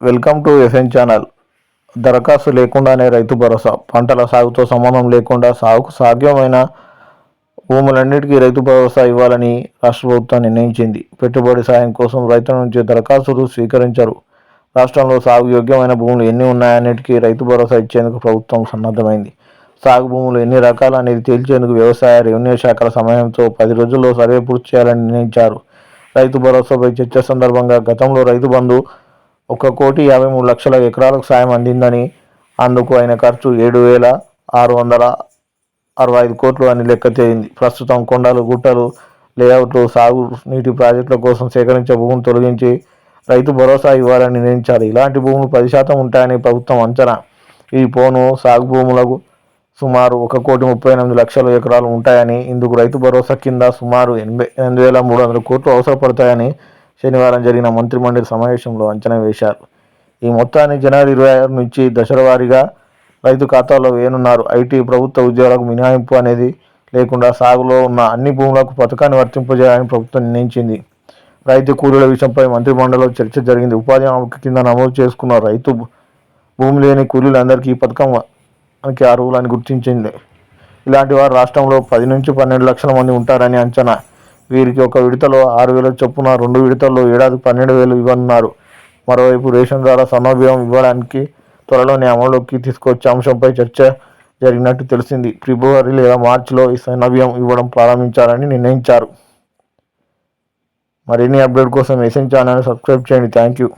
Welcome to FN channel. దరఖాస్తు లేకుండానే రైతు భరోసా. పంటల సాగుతో సంబంధం లేకుండా సాగుకు సాధ్యమైన భూములన్నిటికీ రైతు భరోసా ఇవ్వాలని రాష్ట్ర ప్రభుత్వం నిర్ణయించింది. పెట్టుబడి సాయం కోసం రైతుల నుంచి దరఖాస్తులు స్వీకరించరు. రాష్ట్రంలో సాగు యోగ్యమైన భూములు ఎన్ని ఉన్నాయన్నిటికీ రైతు భరోసా ఇచ్చేందుకు ప్రభుత్వం సన్నద్ధమైంది. సాగు భూములు ఎన్ని రకాలు అనేది తేల్చేందుకు వ్యవసాయ రెవెన్యూ శాఖల సమయంతో పది రోజుల్లో సర్వే పూర్తి చేయాలని నిర్ణయించారు. రైతు భరోసాపై చర్చ సందర్భంగా గతంలో రైతు బంధు ఒక కోటి యాభై మూడు లక్షల ఎకరాలకు సాయం అందిందని అందుకు అయిన ఖర్చు ఏడు వేల ఆరు వందల అరవై ఐదు కోట్లు అని లెక్క తేలింది. ప్రస్తుతం కొండలు గుట్టలు లేఅవుట్లు సాగు నీటి ప్రాజెక్టుల కోసం సేకరించే భూమిని తొలగించి రైతు భరోసా ఇవ్వాలని నిర్ణయించారు. ఇలాంటి భూములు పది శాతం ఉంటాయని ప్రభుత్వం అంచనా. ఈ పోను సాగు భూములకు సుమారు ఒక కోటి ముప్పై ఎనిమిది లక్షల ఎకరాలు ఉంటాయని ఇందుకు రైతు భరోసా కింద సుమారు ఎనభై ఎనిమిది వేల మూడు వందల కోట్లు అవసరపడతాయని శనివారం జరిగిన మంత్రిమండలి సమావేశంలో అంచనా వేశారు. ఈ మొత్తాన్ని జనవరి ఇరవై ఆరు నుంచి దశలవారీగా రైతు ఖాతాలో వేయనున్నారు. ఐటీ ప్రభుత్వ ఉద్యోగులకు మినహాయింపు అనేది లేకుండా సాగులో ఉన్న అన్ని భూములకు పథకాన్ని వర్తింపజేయాలని ప్రభుత్వం నిర్ణయించింది. రైతు కూలీల విషయంపై మంత్రిమండలిలో చర్చ జరిగింది. ఉపాధి హామీ కింద నమోదు చేసుకున్న రైతు భూమి లేని కూలీలందరికీ ఈ పథకం మనకి అర్హులని గుర్తించింది. ఇలాంటి వారు రాష్ట్రంలో పది నుంచి పన్నెండు లక్షల మంది ఉంటారని అంచనా వీరికి ఒక విడతలో ఆరు వేల చొప్పున రెండు విడతల్లో ఏడాది పన్నెండు వేలు ఇవ్వనున్నారు. మరోవైపు రేషన్ ద్వారా సన్నబియ్యం ఇవ్వడానికి త్వరలోనే అమలులోకి తీసుకొచ్చే అంశంపై చర్చ జరిగినట్టు తెలిసింది. ఫిబ్రవరి లేదా మార్చిలో ఈ సన్నబియ్యం ఇవ్వడం ప్రారంభించాలని నిర్ణయించారు. మరిన్ని అప్డేట్ కోసం ఎస్ఎన్ ఛానల్ సబ్స్క్రైబ్ చేయండి. Thank you.